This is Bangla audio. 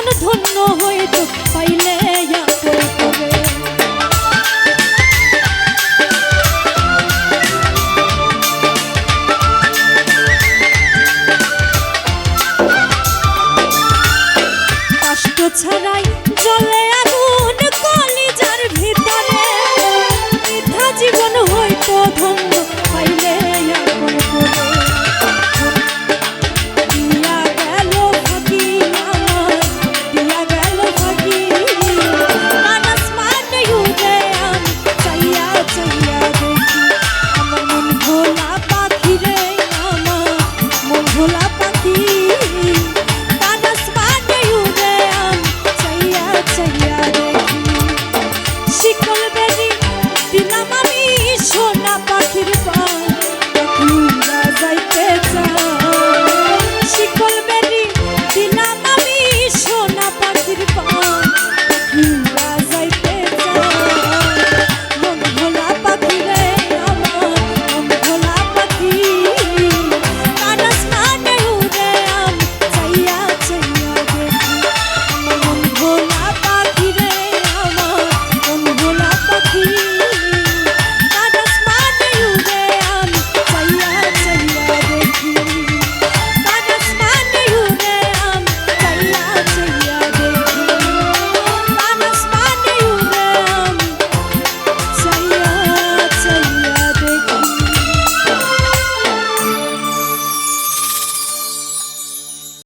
জীবন ধন্য হয়ে দুঃখ পাইলে আপন ছাড়াই